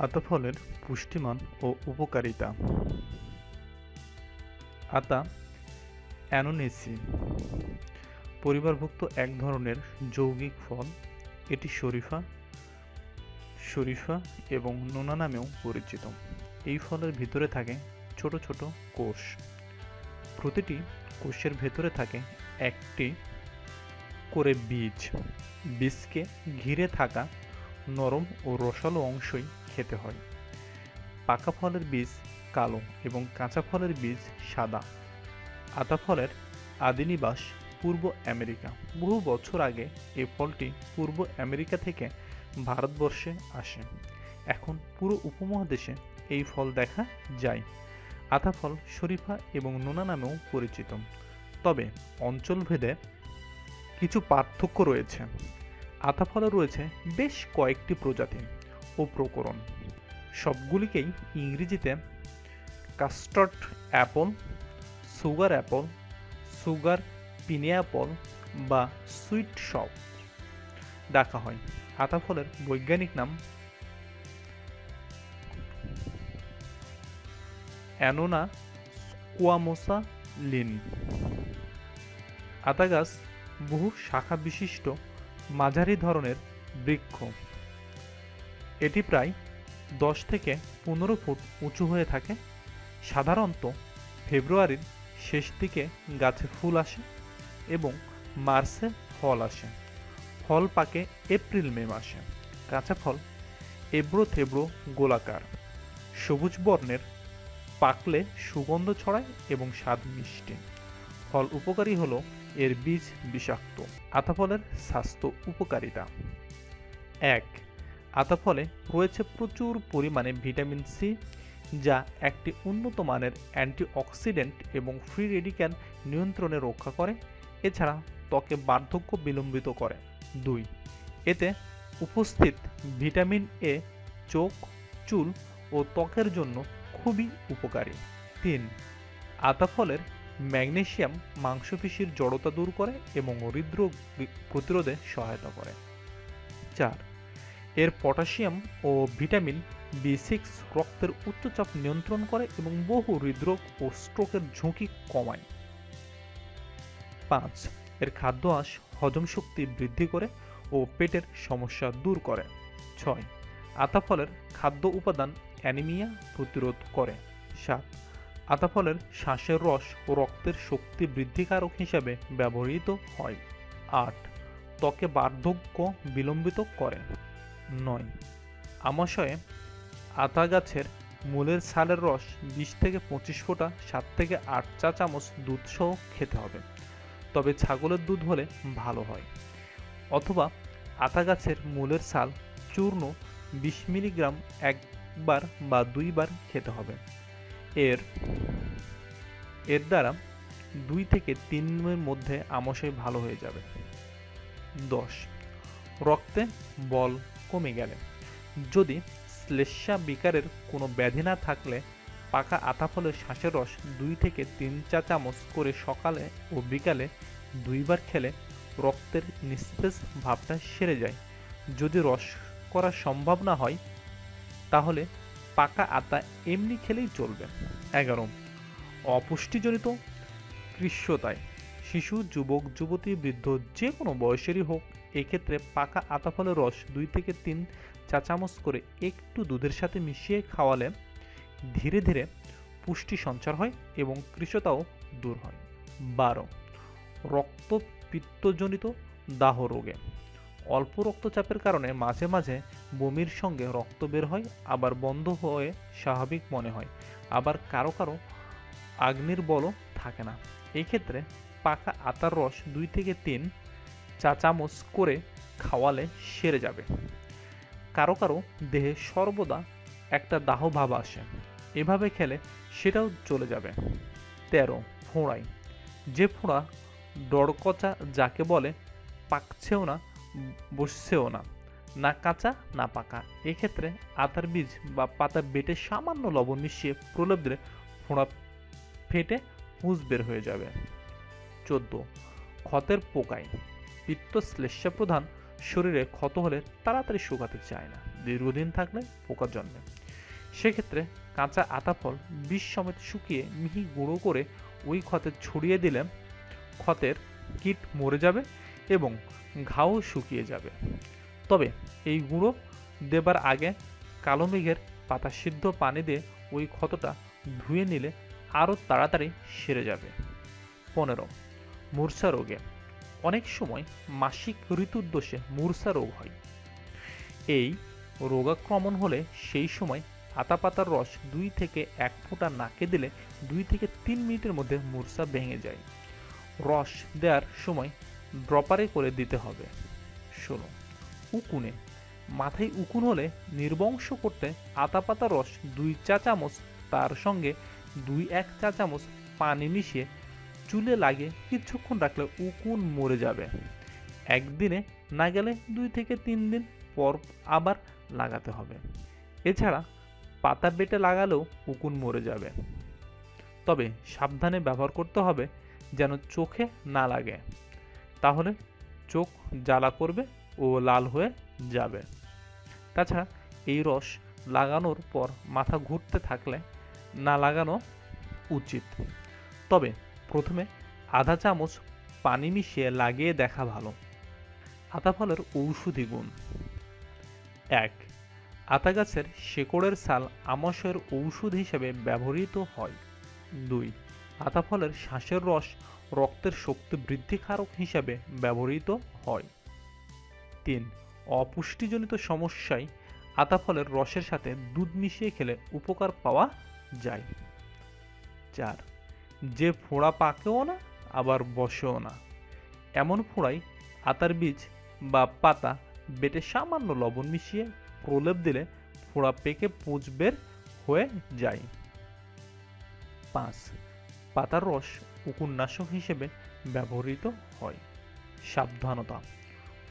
আতা ফলের পুষ্টিমান ও উপকারিতা। আতা অ্যানোনেসি পরিবারভুক্ত এক ধরনের যৌগিক ফল। এটি শরীফা শরীফা এবং নোনা নামেও পরিচিত। এই ফলের ভিতরে থাকে ছোট ছোট কোষ। প্রতিটি কোষের ভেতরে থাকে একটি করে বীজ। বীজকে ঘিরে থাকা নরম ও রসালো অংশই খেতে হয়। পাকা ফলের বীজ কালো এবং কাঁচা ফলের বীজ সাদা। আতা ফলের আদিনিবাস পূর্ব আমেরিকা। বহু বছর আগে এই ফলটি পূর্ব আমেরিকা থেকে ভারতবর্ষে আসে। এখন পুরো উপমহাদেশে এই ফল দেখা যায়। আতা ফল শরীফা এবং নোনা নামেও পরিচিত। তবে অঞ্চলভেদে কিছু পার্থক্য রয়েছে। আতা ফলে রয়েছে বেশ কয়েকটি প্রজাতি। ও প্রকরণ। সবগুলিকেই ইংরেজিতে custard apple sugar apple sugar pineapple বা সুইট শপ ডাকা হয়। আতা ফলের বৈজ্ঞানিক নাম অ্যানোনা স্কোয়ামোসা লিন। আতা গাছ বহু শাখা বিশিষ্ট মাঝারি ধরনের বৃক্ষ। এটি প্রায় দশ থেকে পনেরো ফুট উঁচু হয়ে থাকে। সাধারণত ফেব্রুয়ারির শেষ দিকে গাছে ফুল আসে এবং মার্চে ফল আসে। ফল পাকে এপ্রিল, মে মাসে। কাঁচা ফল এবড়ো থেবড়ো গোলাকার। সবুজ বর্ণের, পাকলে সুগন্ধ ছড়ায় এবং স্বাদ মিষ্টি। ফল উপকারী হলো এর বীজ বিষাক্ত। আতা ফলের স্বাস্থ্য উপকারিতা। এক আতা ফলে রয়েছে প্রচুর পরিমাণে ভিটামিন সি, যা একটি উন্নত মানের অ্যান্টিঅক্সিডেন্ট এবং ফ্রি রেডিক্যাল নিয়ন্ত্রণে রক্ষা করে, এছাড়া ত্বকে বার্ধক্য বিলম্বিত করে। দুই, এতে উপস্থিত ভিটামিন এ, চোখ, চুল ও ত্বকের জন্য খুবই উপকারী। তিন আতা ফলের ম্যাগনেসিয়াম মাংসপেশির জড়তা দূর করে এবং হৃদরোগ প্রতিরোধে সহায়তা করে। চার এর পটাশিয়াম ও ভিটামিন বি সিক্স রক্তের উচ্চচাপ নিয়ন্ত্রণ করে এবং বহু হৃদরোগ ও স্ট্রোকের ঝুঁকি কমায়। পাঁচ, এর খাদ্য আঁশ হজম শক্তি বৃদ্ধি করে ও পেটের সমস্যা দূর করে। ছয় আতাফলের খাদ্য উপাদান অ্যানিমিয়া প্রতিরোধ করে। সাত আতাফলের শ্বাসের রস ও রক্তের শক্তি বৃদ্ধিকারক হিসাবে ব্যবহৃত হয়। আট, ত্বকে বার্ধক্য বিলম্বিত করে। নয়। আমাশয়ে আতা গাছের মূলের ছালের রস বিশ থেকে পঁচিশ ফোঁটা, সাত থেকে আট চা চামচ দুধ সহ খেতে হবে। তবে ছাগলের দুধ হলে ভালো হয়। অথবা আতা গাছের মূলের ছাল চূর্ণ বিশ মিলিগ্রাম একবার বা দুইবার খেতে হবে। এর এর দ্বারা দুই থেকে তিন দিনের মধ্যে আমাশয় ভালো হয়ে যাবে। দশ, রক্তে বল কমে গেলে। যদি শ্লেষ্মা বিকারের কোনো ব্যাধি না থাকলে, পাকা আতা ফলের শ্বাসের রস দুই থেকে তিন চা চামচ করে সকালে ও বিকালে দুইবার খেলে রক্তের নিস্তেজ ভাবটা সেরে যায়। যদি রস করা সম্ভব না হয়, তাহলে পাকা আতা এমনি খেলেই চলবে। এগারো। অপুষ্টিজনিত কৃষ্যতায় শিশু, যুবক, যুবতী, বৃদ্ধ যে কোনো বয়সেরই হোক এক্ষেত্রে পাকা আতা ফলের রস দুই থেকে তিন চা চামচ করে একটু দুধের সাথে মিশিয়ে খাওয়ালে ধীরে ধীরে পুষ্টি সঞ্চার হয় এবং কৃষতাও দূর হয়। বারো, রক্তপিত্তজনিত দাহ রোগে। অল্প রক্তচাপের কারণে মাঝে মাঝে বমির সঙ্গে রক্ত বের হয়, আবার বন্ধ হয়ে স্বাভাবিক মনে হয়, আবার কারও কারও আগ্নির বলও থাকে না। এক্ষেত্রে পাকা আতার রস দুই থেকে তিন চা চামচ করে খাওয়ালে সেরে যাবে। কারও কারও দেহে সর্বদা একটা দাহ ভাব আসে। এভাবে খেলে সেটাও চলে যাবে। তেরো, ফোঁড়াই। যে ফোঁড়া ডরকচা যাকে বলে, পাকছেও না, বসছেও না না কাঁচা, না পাকা। এক্ষেত্রে আতার বীজ বা পাতা বেটে সামান্য লবণ মিশিয়ে প্রলেপ দিলে ফোঁড়া ফেটে পুঁজ বের হয়ে যাবে। চোদ্দ ক্ষতের পোকায়। পিত্ত শ্লেষ্মা প্রধান শরীরে ক্ষত হলে তাড়াতাড়ি শুকাতে চায় না, দীর্ঘদিন থাকলে পোকা জন্মে। সেক্ষেত্রে কাঁচা আতা ফল বিষ সমেত শুকিয়ে মিহি গুঁড়ো করে ওই ক্ষতে ছড়িয়ে দিলে ক্ষতের কীট মরে যাবে এবং ঘাও শুকিয়ে যাবে। তবে এই গুঁড়ো দেবার আগে কালো মেঘের পাতা সিদ্ধ পানি দিয়ে ওই ক্ষতটা ধুয়ে নিলে আরও তাড়াতাড়ি সেরে যাবে। পনেরো, মূর্ছা রোগে। অনেক সময় মাসিক ঋতুর দোষে মূর্ছা রোগ হয়। এই রোগাক্রমণ হলে সেই সময় আতা পাতার রস দুই থেকে এক ফোঁটা নাকে দিলে দুই থেকে তিন মিনিটের মধ্যে মূর্ছা ভেঙে যায়। রস দেওয়ার সময় ড্রপারে করে দিতে হবে। ষোলো উকুনে। মাথায় উকুন হলে নির্বংশ করতে আতা পাতা রস দুই চা চামচ তার সঙ্গে দুই এক চা চামচ পানি মিশিয়ে চুলে লাগিয়ে কিছুক্ষণ রাখলে উকুন মরে যাবে। একদিনে না গেলে দুই থেকে তিন দিন পর আবার লাগাতে হবে। এছাড়া পাতা বেটে লাগালেও উকুন মরে যাবে। তবে সাবধানে ব্যবহার করতে হবে যেন চোখে না লাগে। তাহলে চোখ জ্বালা করবে ও লাল হয়ে যাবে। তাছাড়া এই রস লাগানোর পর মাথা ঘুরতে থাকলে না লাগানো উচিত। তবে প্রথমে আধা চামচ পানি মিশিয়ে লাগিয়ে দেখা ভালো। আতা ফলের ঔষধি গুণ। এক, আতা গাছের শেকড়ের ছাল আমাশয়ের ঔষধ হিসেবে ব্যবহৃত হয়। দুই, আতা ফলের শ্বাসের রস রক্তের শক্তি বৃদ্ধিকারক হিসাবে ব্যবহৃত হয়। তিন, অপুষ্টিজনিত সমস্যায় আতা ফলের রসের সাথে দুধ মিশিয়ে খেলে উপকার পাওয়া যায়। চার যে ফোঁড়া পাকেও না, আবার বসেও না। এমন ফোঁড়াই আতার বীজ বা পাতা বেটে সামান্য লবণ মিশিয়ে প্রলেপ দিলে ফোঁড়া পেকে পুঁজ বের হয়ে যায়। পাঁচ, পাতার রস উকুন্নাশক হিসেবে ব্যবহৃত হয়। সাবধানতা,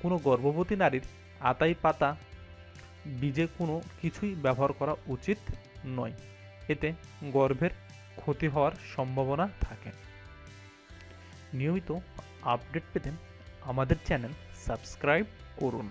কোনো গর্ভবতী নারীর আতাই পাতা বীজে কোনো কিছুই ব্যবহার করা উচিত নয়। এতে গর্ভের ক্ষতি হওয়ার সম্ভাবনা থাকে। নিয়মিত আপডেট পেতে আমাদের চ্যানেল সাবস্ক্রাইব করুন।